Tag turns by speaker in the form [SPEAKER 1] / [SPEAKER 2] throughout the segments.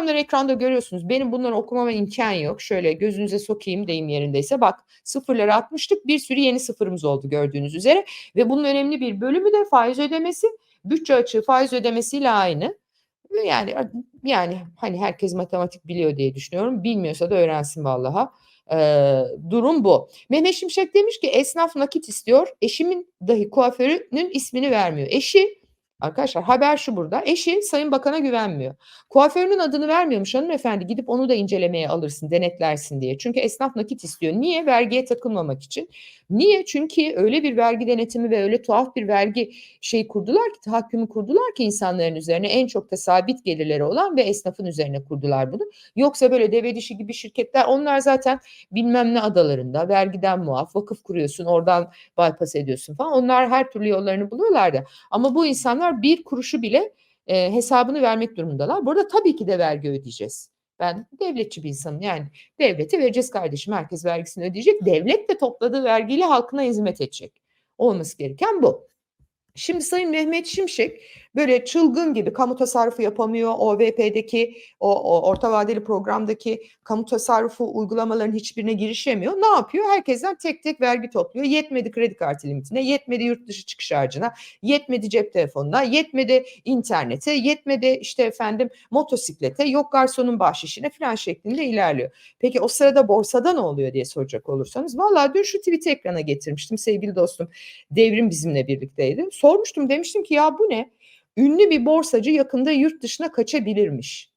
[SPEAKER 1] rakamları ekranda görüyorsunuz. Benim bunları okumama imkan yok. Şöyle gözünüze sokayım deyim yerindeyse. Bak sıfırları atmıştık. Bir sürü yeni sıfırımız oldu gördüğünüz üzere. Ve bunun önemli bir bölümü de faiz ödemesi. Bütçe açığı faiz ödemesiyle aynı. Yani yani hani herkes matematik biliyor diye düşünüyorum. Bilmiyorsa da öğrensin vallaha. Ee, durum bu. Mehmet Şimşek demiş ki esnaf nakit istiyor. Eşimin dahi kuaförünün ismini vermiyor. Eşi Arkadaşlar haber şu burada. Eşi Sayın Bakan'a güvenmiyor. Kuaförünün adını vermiyormuş hanımefendi. Gidip onu da incelemeye alırsın, denetlersin diye. Çünkü esnaf nakit istiyor. Niye? Vergiye takılmamak için. Niye? Çünkü öyle bir vergi denetimi ve öyle tuhaf bir vergi şey kurdular ki, tahakkümü kurdular ki insanların üzerine en çok da sabit gelirleri olan ve esnafın üzerine kurdular bunu. Yoksa böyle deve dişi gibi şirketler onlar zaten bilmem ne adalarında vergiden muaf, vakıf kuruyorsun, oradan bypass ediyorsun falan. Onlar her türlü yollarını buluyorlardı. Ama bu insanlar bir kuruşu bile e, hesabını vermek durumundalar. Burada tabii ki de vergi ödeyeceğiz. Ben devletçi bir insanım yani devlete vereceğiz kardeşim herkes vergisini ödeyecek. Devlet de topladığı vergiyle halkına hizmet edecek. Olması gereken bu. Şimdi Sayın Mehmet Şimşek böyle çılgın gibi kamu tasarrufu yapamıyor. OVP'deki o, o orta vadeli programdaki kamu tasarrufu uygulamaların hiçbirine girişemiyor. Ne yapıyor? Herkesten tek tek vergi topluyor. Yetmedi kredi kartı limitine, yetmedi yurt dışı çıkış harcına, yetmedi cep telefonuna, yetmedi internete, yetmedi işte efendim motosiklete, yok garsonun bahşişine falan şeklinde ilerliyor. Peki o sırada borsada ne oluyor diye soracak olursanız. Vallahi dün şu tweet'i ekrana getirmiştim sevgili dostum. Devrim bizimle birlikteydi. Sormuştum demiştim ki ya bu ne? Ünlü bir borsacı yakında yurt dışına kaçabilirmiş.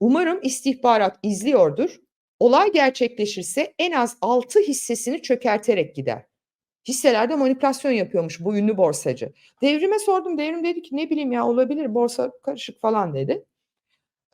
[SPEAKER 1] Umarım istihbarat izliyordur. Olay gerçekleşirse en az 6 hissesini çökerterek gider. Hisselerde manipülasyon yapıyormuş bu ünlü borsacı. Devrime sordum. Devrim dedi ki ne bileyim ya olabilir borsa karışık falan dedi.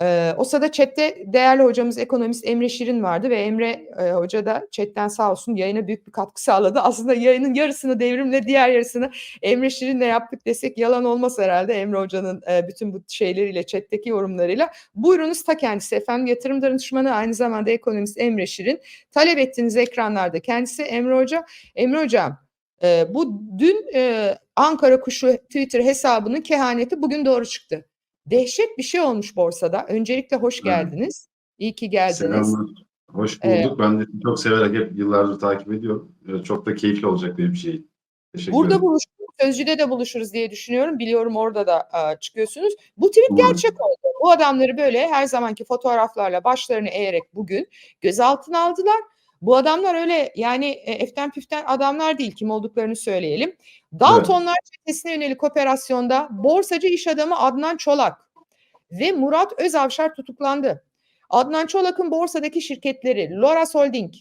[SPEAKER 1] Ee, o sırada chatte değerli hocamız ekonomist Emre Şirin vardı ve Emre e, hoca da chatten sağ olsun yayına büyük bir katkı sağladı. Aslında yayının yarısını devrimle diğer yarısını Emre Şirin'le yaptık desek yalan olmaz herhalde Emre hocanın e, bütün bu şeyleriyle chatteki yorumlarıyla. Buyurunuz ta kendisi efendim yatırım danışmanı aynı zamanda ekonomist Emre Şirin. Talep ettiğiniz ekranlarda kendisi Emre Hoca. Emre Hocam e, bu dün e, Ankara Kuşu Twitter hesabının kehaneti bugün doğru çıktı. Dehşet bir şey olmuş borsada. Öncelikle hoş geldiniz. İyi ki geldiniz.
[SPEAKER 2] Selamlar. Hoş bulduk. Ee, ben de çok severek hep yıllardır takip ediyorum. Çok da keyifli olacak bir şey.
[SPEAKER 1] Teşekkür Burada ederim. buluşuruz. Sözcü'de de buluşuruz diye düşünüyorum. Biliyorum orada da a, çıkıyorsunuz. Bu tweet Umarım. gerçek oldu. Bu adamları böyle her zamanki fotoğraflarla başlarını eğerek bugün gözaltına aldılar. Bu adamlar öyle yani e, eften püften adamlar değil kim olduklarını söyleyelim. Daltonlar evet. çetesine yönelik operasyonda borsacı iş adamı Adnan Çolak ve Murat Özavşar tutuklandı. Adnan Çolak'ın borsadaki şirketleri Loras Holding,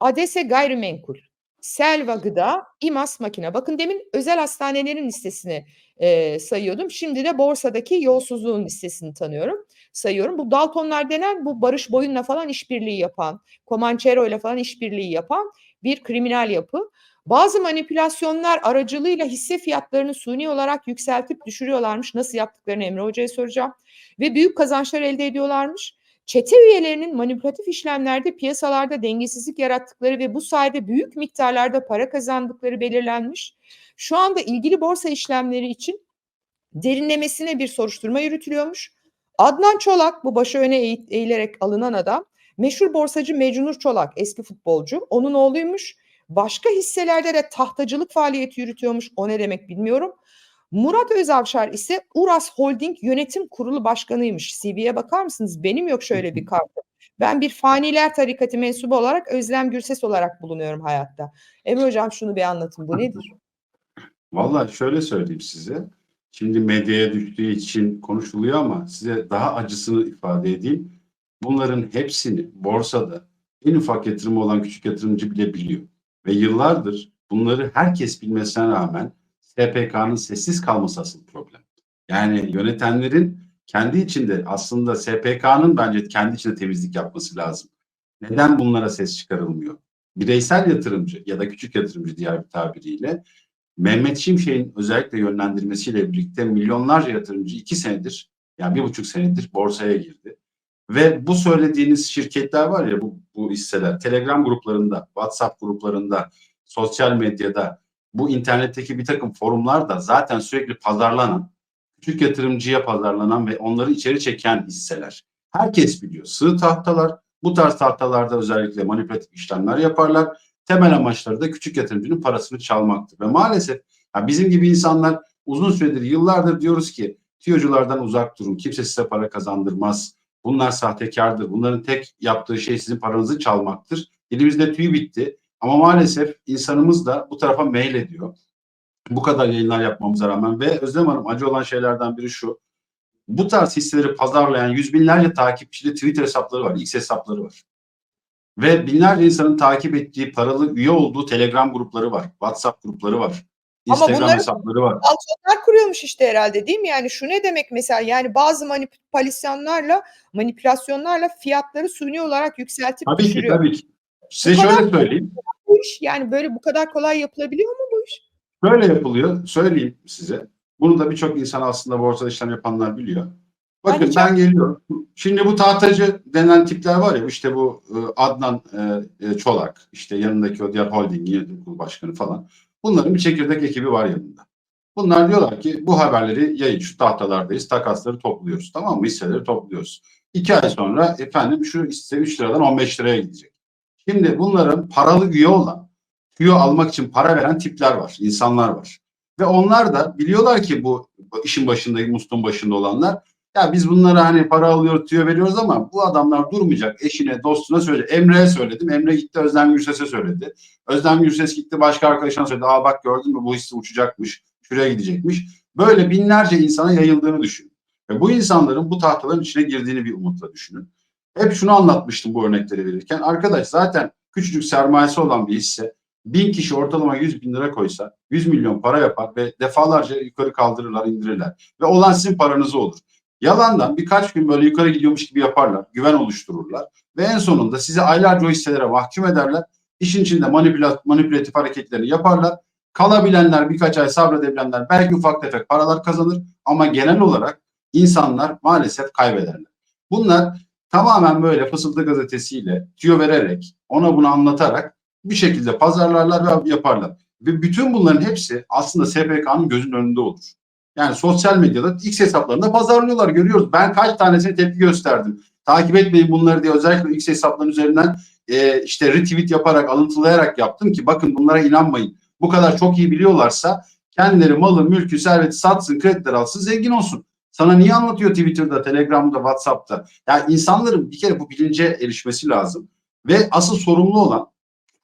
[SPEAKER 1] Adese Gayrimenkul, Selva Gıda, İmas Makine. Bakın demin özel hastanelerin listesini e, sayıyordum. Şimdi de borsadaki yolsuzluğun listesini tanıyorum, sayıyorum. Bu Daltonlar denen bu Barış Boyun'la falan işbirliği yapan, Comanchero ile falan işbirliği yapan bir kriminal yapı. Bazı manipülasyonlar aracılığıyla hisse fiyatlarını suni olarak yükseltip düşürüyorlarmış. Nasıl yaptıklarını Emre Hoca'ya soracağım. Ve büyük kazançlar elde ediyorlarmış. Çete üyelerinin manipülatif işlemlerde piyasalarda dengesizlik yarattıkları ve bu sayede büyük miktarlarda para kazandıkları belirlenmiş. Şu anda ilgili borsa işlemleri için derinlemesine bir soruşturma yürütülüyormuş. Adnan Çolak bu başı öne eğilerek alınan adam. Meşhur borsacı Mecnur Çolak eski futbolcu. Onun oğluymuş. Başka hisselerde de tahtacılık faaliyeti yürütüyormuş. O ne demek bilmiyorum. Murat Özavşar ise Uras Holding Yönetim Kurulu Başkanıymış. CV'ye bakar mısınız? Benim yok şöyle bir kartım. Ben bir faniler tarikatı mensubu olarak Özlem Gürses olarak bulunuyorum hayatta. Emre Hocam şunu bir anlatın. Bu nedir?
[SPEAKER 2] Vallahi şöyle söyleyeyim size. Şimdi medyaya düştüğü için konuşuluyor ama size daha acısını ifade edeyim. Bunların hepsini borsada en ufak yatırımı olan küçük yatırımcı bile biliyor. Ve yıllardır bunları herkes bilmesine rağmen SPK'nın sessiz kalması asıl problem. Yani yönetenlerin kendi içinde aslında SPK'nın bence kendi içinde temizlik yapması lazım. Neden bunlara ses çıkarılmıyor? Bireysel yatırımcı ya da küçük yatırımcı diğer bir tabiriyle Mehmet Şimşek'in özellikle yönlendirmesiyle birlikte milyonlarca yatırımcı iki senedir yani bir buçuk senedir borsaya girdi. Ve bu söylediğiniz şirketler var ya bu, bu hisseler Telegram gruplarında, WhatsApp gruplarında, sosyal medyada bu internetteki bir takım forumlarda zaten sürekli pazarlanan, küçük yatırımcıya pazarlanan ve onları içeri çeken hisseler. Herkes biliyor. Sığ tahtalar. Bu tarz tahtalarda özellikle manipülatif işlemler yaparlar. Temel amaçları da küçük yatırımcının parasını çalmaktır. Ve maalesef ya bizim gibi insanlar uzun süredir, yıllardır diyoruz ki tiyoculardan uzak durun. Kimse size para kazandırmaz. Bunlar sahtekardır. Bunların tek yaptığı şey sizin paranızı çalmaktır. Elimizde tüy bitti. Ama maalesef insanımız da bu tarafa mail ediyor. Bu kadar yayınlar yapmamıza rağmen ve Özlem Hanım acı olan şeylerden biri şu. Bu tarz hisseleri pazarlayan yüz binlerce takipçili Twitter hesapları var, X hesapları var. Ve binlerce insanın takip ettiği, paralı üye olduğu Telegram grupları var, WhatsApp grupları var,
[SPEAKER 3] Ama
[SPEAKER 2] Instagram
[SPEAKER 3] bunları-
[SPEAKER 2] hesapları var.
[SPEAKER 3] Alçaklar kuruyormuş işte herhalde değil mi? Yani şu ne demek mesela yani bazı manipülasyonlarla manipülasyonlarla fiyatları suni olarak yükseltip
[SPEAKER 2] Tabii ki,
[SPEAKER 3] düşürüyor.
[SPEAKER 2] tabii ki. Size
[SPEAKER 3] Bu
[SPEAKER 2] şöyle söyleyeyim.
[SPEAKER 3] Bu iş yani böyle bu kadar kolay yapılabiliyor mu bu iş?
[SPEAKER 2] Böyle yapılıyor. Söyleyeyim size. Bunu da birçok insan aslında borsada işlem yapanlar biliyor. Bakın
[SPEAKER 3] Hani
[SPEAKER 2] ben geliyorum. Şimdi bu tahtacı denen tipler var ya işte bu e, Adnan e, e, Çolak işte yanındaki o diğer holdingin yönetim kurulu başkanı falan. Bunların bir çekirdek ekibi var yanında. Bunlar diyorlar ki bu haberleri yayın şu tahtalardayız takasları topluyoruz tamam mı hisseleri topluyoruz. İki ay sonra efendim şu hisse 3 liradan 15 liraya gidecek. Şimdi bunların paralı üye olan tüyo almak için para veren tipler var, insanlar var. Ve onlar da biliyorlar ki bu işin başında, musluğun başında olanlar ya biz bunlara hani para alıyoruz, tüyo veriyoruz ama bu adamlar durmayacak. Eşine, dostuna söyle. Emre'ye söyledim. Emre gitti Özlem Gürses'e söyledi. Özlem Gürses gitti başka arkadaşına söyledi. Aa bak gördün mü bu hisse uçacakmış. Şuraya gidecekmiş. Böyle binlerce insana yayıldığını düşün. Ve bu insanların bu tahtaların içine girdiğini bir umutla düşünün. Hep şunu anlatmıştım bu örnekleri verirken. Arkadaş zaten küçücük sermayesi olan bir hisse bin kişi ortalama 100 bin lira koysa 100 milyon para yapar ve defalarca yukarı kaldırırlar indirirler. Ve olan sizin paranız olur. Yalandan birkaç gün böyle yukarı gidiyormuş gibi yaparlar. Güven oluştururlar. Ve en sonunda sizi aylarca o hisselere mahkum ederler. İşin içinde manipüla- manipülatif hareketlerini yaparlar. Kalabilenler birkaç ay sabredebilenler belki ufak tefek paralar kazanır ama genel olarak insanlar maalesef kaybederler. Bunlar tamamen böyle fısıltı gazetesiyle tüyo vererek ona bunu anlatarak bir şekilde pazarlarlar ve yaparlar. Ve bütün bunların hepsi aslında SPK'nın gözünün önünde olur. Yani sosyal medyada X hesaplarında pazarlıyorlar görüyoruz. Ben kaç tanesine tepki gösterdim. Takip etmeyin bunları diye özellikle X hesapların üzerinden e, işte retweet yaparak, alıntılayarak yaptım ki bakın bunlara inanmayın. Bu kadar çok iyi biliyorlarsa kendileri malı, mülkü, serveti satsın, krediler alsın, zengin olsun. Sana niye anlatıyor Twitter'da, Telegram'da, WhatsApp'ta? Yani insanların bir kere bu bilince erişmesi lazım. Ve asıl sorumlu olan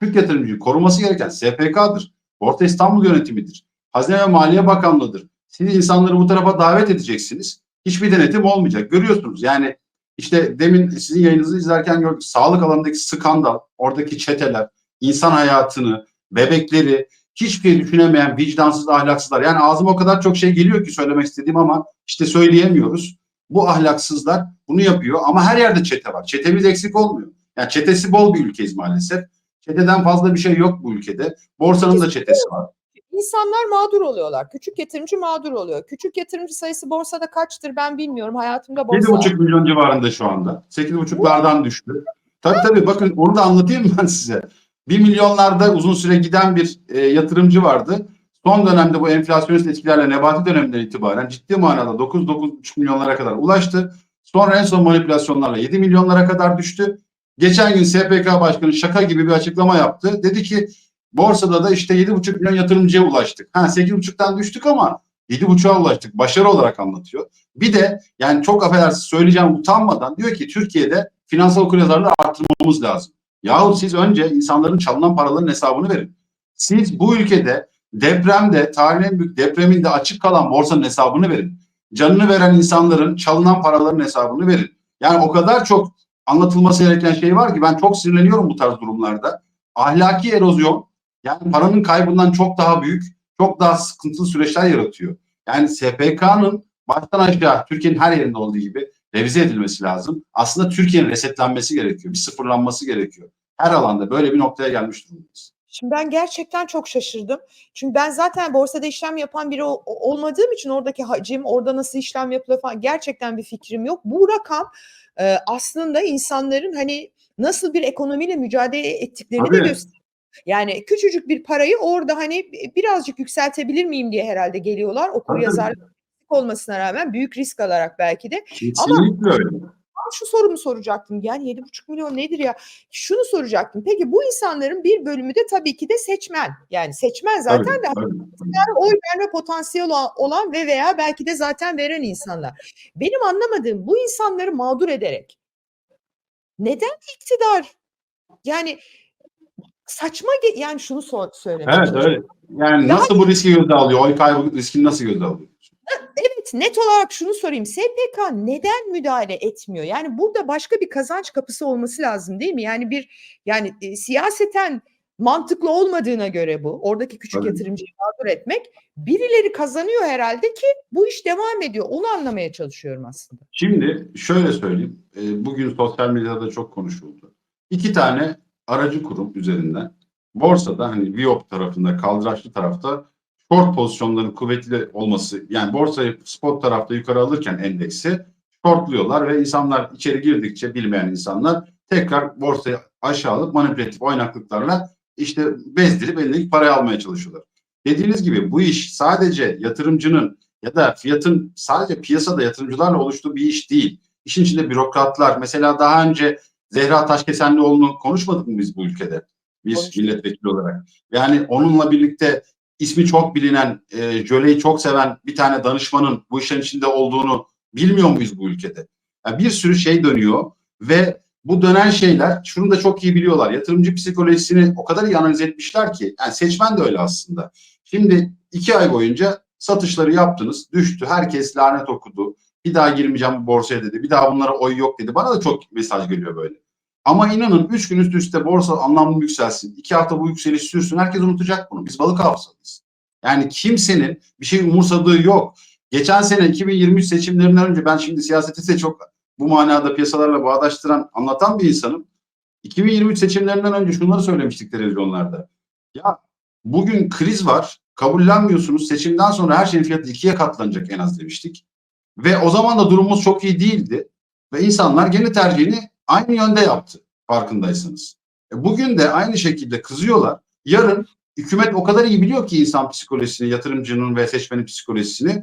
[SPEAKER 2] Türk yatırımcıyı koruması gereken SPK'dır. Borsa İstanbul yönetimidir. Hazine ve Maliye Bakanlığı'dır. Siz insanları bu tarafa davet edeceksiniz. Hiçbir denetim olmayacak. Görüyorsunuz yani işte demin sizin yayınınızı izlerken gördük. Sağlık alanındaki skandal, oradaki çeteler, insan hayatını, bebekleri, hiçbir şey düşünemeyen vicdansız ahlaksızlar. Yani ağzıma o kadar çok şey geliyor ki söylemek istediğim ama işte söyleyemiyoruz. Bu ahlaksızlar bunu yapıyor ama her yerde çete var. Çetemiz eksik olmuyor. Yani çetesi bol bir ülkeyiz maalesef. Çeteden fazla bir şey yok bu ülkede. Borsanın da çetesi var.
[SPEAKER 3] İnsanlar mağdur oluyorlar. Küçük yatırımcı mağdur oluyor. Küçük yatırımcı sayısı borsada kaçtır ben bilmiyorum. Hayatımda borsa
[SPEAKER 2] 7,5 milyon civarında şu anda. 8,5'lardan düştü. Tabii tabii bakın onu da anlatayım ben size. 1 milyonlarda uzun süre giden bir e, yatırımcı vardı. Son dönemde bu enflasyonist etkilerle nebati döneminden itibaren ciddi manada 9-9,5 milyonlara kadar ulaştı. Sonra en son manipülasyonlarla 7 milyonlara kadar düştü. Geçen gün SPK Başkanı şaka gibi bir açıklama yaptı. Dedi ki borsada da işte 7,5 milyon yatırımcıya ulaştık. Ha 8,5'tan düştük ama 7,5'a ulaştık. Başarı olarak anlatıyor. Bir de yani çok affedersiniz söyleyeceğim utanmadan diyor ki Türkiye'de finansal okuryazarlığı arttırmamız lazım. Yahu siz önce insanların çalınan paraların hesabını verin. Siz bu ülkede depremde, tarihin en büyük depreminde açık kalan borsanın hesabını verin. Canını veren insanların çalınan paraların hesabını verin. Yani o kadar çok anlatılması gereken şey var ki ben çok sinirleniyorum bu tarz durumlarda. Ahlaki erozyon yani paranın kaybından çok daha büyük, çok daha sıkıntılı süreçler yaratıyor. Yani SPK'nın baştan aşağı Türkiye'nin her yerinde olduğu gibi revize edilmesi lazım. Aslında Türkiye'nin resetlenmesi gerekiyor. Bir sıfırlanması gerekiyor. Her alanda böyle bir noktaya gelmiş durumdayız.
[SPEAKER 3] Şimdi ben gerçekten çok şaşırdım. Çünkü ben zaten borsada işlem yapan biri ol- olmadığım için oradaki hacim, orada nasıl işlem yapılıyor falan gerçekten bir fikrim yok. Bu rakam e, aslında insanların hani nasıl bir ekonomiyle mücadele ettiklerini de
[SPEAKER 2] Tabii.
[SPEAKER 3] gösteriyor. Yani küçücük bir parayı orada hani birazcık yükseltebilir miyim diye herhalde geliyorlar. Okur yazarlık olmasına rağmen büyük risk alarak belki de.
[SPEAKER 2] Kesinlikle öyle.
[SPEAKER 3] şu sorumu soracaktım. Yani 7,5 milyon nedir ya? Şunu soracaktım. Peki bu insanların bir bölümü de tabii ki de seçmen. Yani seçmen zaten
[SPEAKER 2] Tabii,
[SPEAKER 3] de
[SPEAKER 2] tabii.
[SPEAKER 3] oy verme potansiyeli olan ve veya belki de zaten veren insanlar. Benim anlamadığım bu insanları mağdur ederek neden iktidar yani saçma ge- yani şunu so- söylemek
[SPEAKER 2] Evet öyle. Yani nasıl bu riski göze alıyor? Oy kaybı riskini nasıl göze alıyor?
[SPEAKER 3] Evet net olarak şunu sorayım. SPK neden müdahale etmiyor? Yani burada başka bir kazanç kapısı olması lazım değil mi? Yani bir yani e, siyaseten mantıklı olmadığına göre bu oradaki küçük
[SPEAKER 2] Tabii.
[SPEAKER 3] yatırımcıyı mağdur etmek birileri kazanıyor herhalde ki bu iş devam ediyor. Onu anlamaya çalışıyorum aslında.
[SPEAKER 2] Şimdi şöyle söyleyeyim. E, Bugün sosyal medyada çok konuşuldu. İki tane aracı kurum üzerinden borsada hani Viop tarafında kaldıraçlı tarafta short pozisyonların kuvvetli olması yani borsayı spot tarafta yukarı alırken endeksi shortluyorlar ve insanlar içeri girdikçe bilmeyen insanlar tekrar borsayı aşağı alıp manipülatif oynaklıklarla işte bezdirip elindeki parayı almaya çalışıyorlar. Dediğiniz gibi bu iş sadece yatırımcının ya da fiyatın sadece piyasada yatırımcılarla oluştuğu bir iş değil. İşin içinde bürokratlar mesela daha önce Zehra Taşkesenlioğlu'nu konuşmadık mı biz bu ülkede? Biz
[SPEAKER 3] Konuştuk.
[SPEAKER 2] milletvekili olarak. Yani onunla birlikte ismi çok bilinen, e, jöleyi çok seven bir tane danışmanın bu işin içinde olduğunu bilmiyor muyuz bu ülkede? Yani bir sürü şey dönüyor ve bu dönen şeyler şunu da çok iyi biliyorlar. Yatırımcı psikolojisini o kadar iyi analiz etmişler ki yani seçmen de öyle aslında. Şimdi iki ay boyunca satışları yaptınız, düştü. Herkes lanet okudu. Bir daha girmeyeceğim bu borsaya dedi. Bir daha bunlara oy yok dedi. Bana da çok mesaj geliyor böyle. Ama inanın 3 gün üst üste borsa anlamlı yükselsin. 2 hafta bu yükseliş sürsün. Herkes unutacak bunu. Biz balık hafızalıyız. Yani kimsenin bir şey umursadığı yok. Geçen sene 2023 seçimlerinden önce ben şimdi siyaseti de çok bu manada piyasalarla bağdaştıran, anlatan bir insanım. 2023 seçimlerinden önce şunları söylemiştik televizyonlarda. Ya bugün kriz var. Kabullenmiyorsunuz. Seçimden sonra her şeyin fiyatı ikiye katlanacak en az demiştik. Ve o zaman da durumumuz çok iyi değildi. Ve insanlar gene tercihini aynı yönde yaptı farkındaysanız. E bugün de aynı şekilde kızıyorlar. Yarın hükümet o kadar iyi biliyor ki insan psikolojisini, yatırımcının ve seçmenin psikolojisini.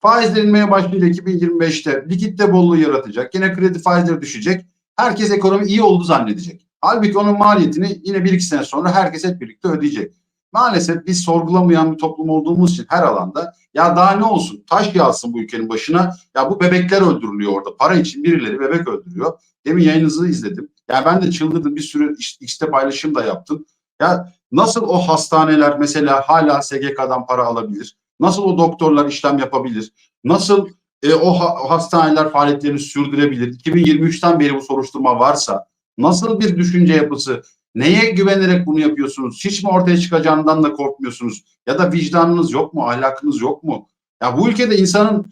[SPEAKER 2] Faizler inmeye başlayacak 2025'te likitte bolluğu yaratacak. Yine kredi faizleri düşecek. Herkes ekonomi iyi oldu zannedecek. Halbuki onun maliyetini yine bir iki sene sonra herkes hep birlikte ödeyecek. Maalesef biz sorgulamayan bir toplum olduğumuz için her alanda ya daha ne olsun taş yağsın bu ülkenin başına ya bu bebekler öldürülüyor orada para için birileri bebek öldürüyor. Demin yayınınızı izledim. Yani ben de çıldırdım bir sürü X'te paylaşım da yaptım. Ya nasıl o hastaneler mesela hala SGK'dan para alabilir? Nasıl o doktorlar işlem yapabilir? Nasıl e, o, ha- o hastaneler faaliyetlerini sürdürebilir? 2023'ten beri bu soruşturma varsa nasıl bir düşünce yapısı, neye güvenerek bunu yapıyorsunuz? Hiç mi ortaya çıkacağından da korkmuyorsunuz? Ya da vicdanınız yok mu, ahlakınız yok mu? Ya bu ülkede insanın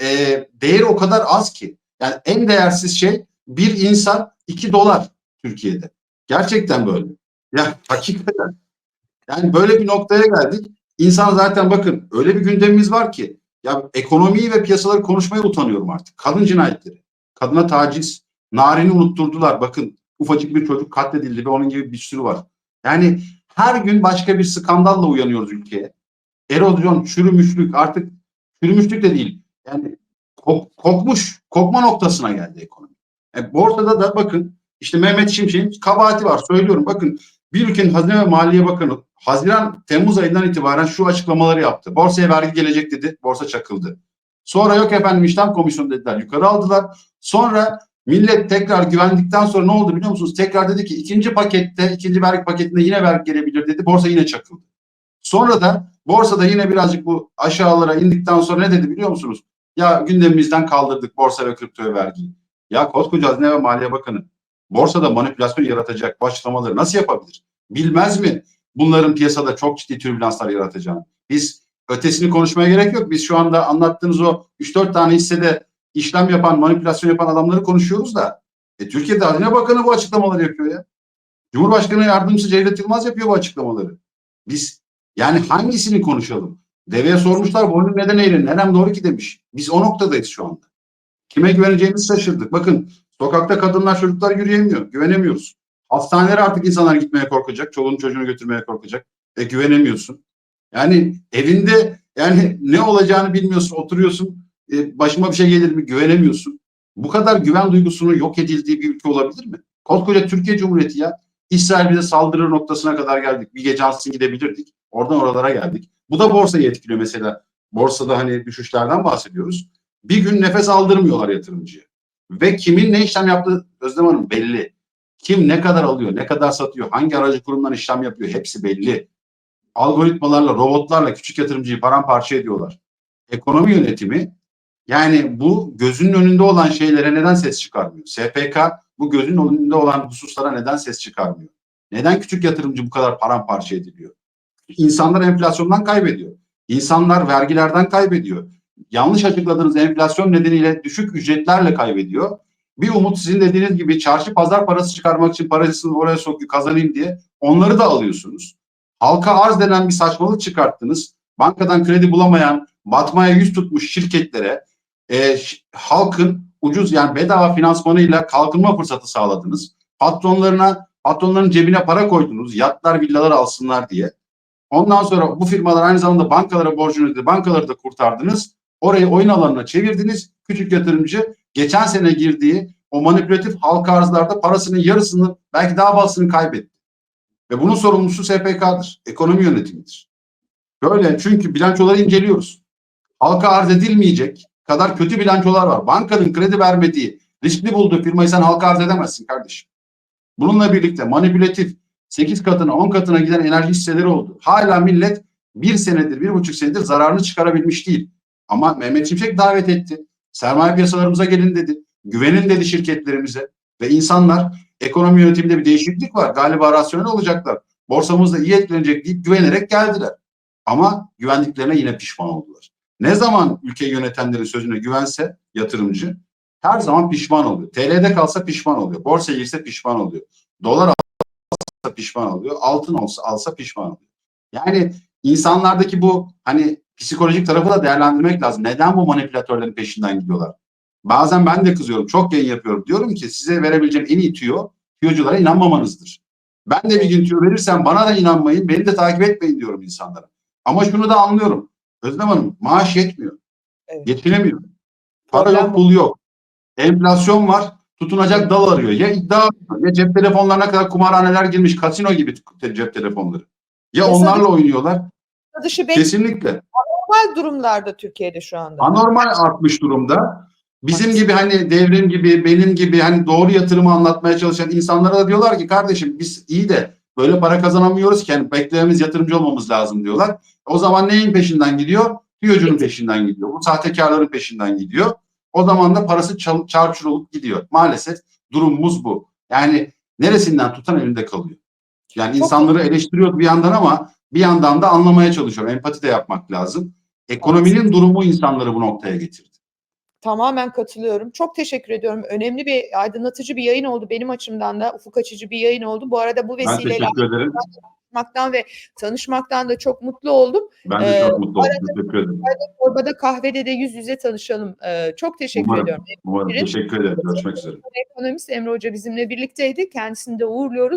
[SPEAKER 2] e, değeri o kadar az ki. Yani en değersiz şey bir insan iki dolar Türkiye'de. Gerçekten böyle. Ya hakikaten. Yani böyle bir noktaya geldik. İnsan zaten bakın öyle bir gündemimiz var ki ya ekonomiyi ve piyasaları konuşmaya utanıyorum artık. Kadın cinayetleri, kadına taciz, narini unutturdular. Bakın ufacık bir çocuk katledildi ve onun gibi bir sürü var. Yani her gün başka bir skandalla uyanıyoruz ülkeye. Erozyon, çürümüşlük artık çürümüşlük de değil. Yani kok- kokmuş, kokma noktasına geldi ekonomi. E, borsada da bakın işte Mehmet Şimşek'in kabahati var söylüyorum. Bakın bir ülkenin Hazine ve Maliye Bakanı Haziran Temmuz ayından itibaren şu açıklamaları yaptı. Borsaya vergi gelecek dedi. Borsa çakıldı. Sonra yok efendim işlem komisyonu dediler. Yukarı aldılar. Sonra millet tekrar güvendikten sonra ne oldu biliyor musunuz? Tekrar dedi ki ikinci pakette, ikinci vergi paketinde yine vergi gelebilir dedi. Borsa yine çakıldı. Sonra da borsada yine birazcık bu aşağılara indikten sonra ne dedi biliyor musunuz? Ya gündemimizden kaldırdık borsa ve kriptoya vergiyi. Ya koskoca Hazine ve Maliye Bakanı borsada manipülasyon yaratacak bu açıklamaları nasıl yapabilir? Bilmez mi bunların piyasada çok ciddi türbülanslar yaratacağını? Biz ötesini konuşmaya gerek yok. Biz şu anda anlattığınız o 3-4 tane hissede işlem yapan, manipülasyon yapan adamları konuşuyoruz da e, Türkiye'de Hazine Bakanı bu açıklamaları yapıyor ya. Cumhurbaşkanı Yardımcısı Cevdet Yılmaz yapıyor bu açıklamaları. Biz yani hangisini konuşalım? Deveye sormuşlar boynun neden eğrin? Nerem doğru ki demiş. Biz o noktadayız şu anda. Kime güveneceğimizi şaşırdık. Bakın sokakta kadınlar çocuklar yürüyemiyor. Güvenemiyoruz. Hastanelere artık insanlar gitmeye korkacak. Çoluğunu çocuğunu götürmeye korkacak. E güvenemiyorsun. Yani evinde yani ne olacağını bilmiyorsun. Oturuyorsun. E, başıma bir şey gelir mi güvenemiyorsun. Bu kadar güven duygusunun yok edildiği bir ülke olabilir mi? Koskoca Türkiye Cumhuriyeti ya. İsrail bize saldırır noktasına kadar geldik. Bir gece ansızın gidebilirdik. Oradan oralara geldik. Bu da borsayı etkiliyor mesela. Borsada hani düşüşlerden bahsediyoruz. Bir gün nefes aldırmıyorlar yatırımcıya. Ve kimin ne işlem yaptığı Özlem Hanım belli. Kim ne kadar alıyor, ne kadar satıyor, hangi aracı kurumdan işlem yapıyor hepsi belli. Algoritmalarla, robotlarla küçük yatırımcıyı paramparça ediyorlar. Ekonomi yönetimi yani bu gözünün önünde olan şeylere neden ses çıkarmıyor? SPK bu gözünün önünde olan hususlara neden ses çıkarmıyor? Neden küçük yatırımcı bu kadar paramparça ediliyor? İnsanlar enflasyondan kaybediyor. İnsanlar vergilerden kaybediyor. Yanlış açıkladığınız enflasyon nedeniyle düşük ücretlerle kaybediyor. Bir umut sizin dediğiniz gibi çarşı pazar parası çıkarmak için parasını oraya sokuyor kazanayım diye onları da alıyorsunuz. Halka arz denen bir saçmalık çıkarttınız. Bankadan kredi bulamayan, batmaya yüz tutmuş şirketlere e, halkın ucuz yani bedava finansmanıyla kalkınma fırsatı sağladınız. Patronlarına, patronların cebine para koydunuz. Yatlar, villalar alsınlar diye. Ondan sonra bu firmalar aynı zamanda bankalara borcunu ödedi. Bankaları da kurtardınız. Orayı oyun alanına çevirdiniz. Küçük yatırımcı geçen sene girdiği o manipülatif halka arzlarda parasının yarısını belki daha fazlasını kaybetti. Ve bunun sorumlusu SPK'dır. Ekonomi yönetimidir. Böyle çünkü bilançoları inceliyoruz. Halka arz edilmeyecek kadar kötü bilançolar var. Bankanın kredi vermediği, riskli bulduğu firmayı sen halka arz edemezsin kardeşim. Bununla birlikte manipülatif 8 katına 10 katına giden enerji hisseleri oldu. Hala millet bir senedir, bir buçuk senedir zararını çıkarabilmiş değil. Ama Mehmet Şimşek davet etti. Sermaye piyasalarımıza gelin dedi. Güvenin dedi şirketlerimize. Ve insanlar ekonomi yönetiminde bir değişiklik var. Galiba rasyonel olacaklar. Borsamız da iyi etkilenecek deyip güvenerek geldiler. Ama güvendiklerine yine pişman oldular. Ne zaman ülke yönetenlerin sözüne güvense yatırımcı her zaman pişman oluyor. TL'de kalsa pişman oluyor. Borsaya girse pişman oluyor. Dolar alsa pişman oluyor. Altın olsa alsa pişman oluyor. Yani insanlardaki bu hani psikolojik tarafı da değerlendirmek lazım. Neden bu manipülatörlerin peşinden gidiyorlar? Bazen ben de kızıyorum. Çok yayın yapıyorum. Diyorum ki size verebileceğim en iyi tüyo tüyoculara inanmamanızdır. Ben de bir gün tüyo verirsem bana da inanmayın. Beni de takip etmeyin diyorum insanlara. Ama şunu da anlıyorum. Özlem Hanım maaş yetmiyor.
[SPEAKER 3] Evet.
[SPEAKER 2] Yetinemiyor. Para
[SPEAKER 3] Problem
[SPEAKER 2] yok pul yok. Enflasyon var. Tutunacak dal arıyor. Ya iddia ya cep telefonlarına kadar kumarhaneler girmiş. Kasino gibi cep telefonları. Ya
[SPEAKER 3] Mesela-
[SPEAKER 2] onlarla oynuyorlar.
[SPEAKER 3] dışı
[SPEAKER 2] Kesinlikle.
[SPEAKER 3] durumlarda Türkiye'de şu anda.
[SPEAKER 2] Anormal artmış durumda. Bizim gibi hani devrim gibi benim gibi hani doğru yatırımı anlatmaya çalışan insanlara da diyorlar ki kardeşim biz iyi de böyle para kazanamıyoruz ki yani beklememiz yatırımcı olmamız lazım diyorlar. O zaman neyin peşinden gidiyor? Tüyocunun peşinden gidiyor. Bu sahtekarların peşinden gidiyor. O zaman da parası çarçur olup gidiyor. Maalesef durumumuz bu. Yani neresinden tutan elinde kalıyor. Yani
[SPEAKER 3] Çok-
[SPEAKER 2] insanları eleştiriyor bir yandan ama bir yandan da anlamaya çalışıyor. Empati de yapmak lazım. Ekonominin durumu insanları bu noktaya getirdi.
[SPEAKER 3] Tamamen katılıyorum. Çok teşekkür ediyorum. Önemli bir aydınlatıcı bir yayın oldu benim açımdan da. Ufuk açıcı bir yayın oldu. Bu arada bu
[SPEAKER 2] Ben
[SPEAKER 3] vesileyle
[SPEAKER 2] teşekkür ederim.
[SPEAKER 3] Tanışmaktan ve tanışmaktan da çok mutlu oldum.
[SPEAKER 2] Ben de
[SPEAKER 3] Ee,
[SPEAKER 2] çok mutlu oldum. Teşekkür ederim.
[SPEAKER 3] Torbada kahvede de yüz yüze tanışalım. Ee, çok teşekkür
[SPEAKER 2] Umarım.
[SPEAKER 3] ediyorum.
[SPEAKER 2] Umarım. Teşekkür ederim. Görüşmek üzere.
[SPEAKER 3] Ekonomist Emre Hoca bizimle birlikteydi. Kendisini de uğurluyoruz.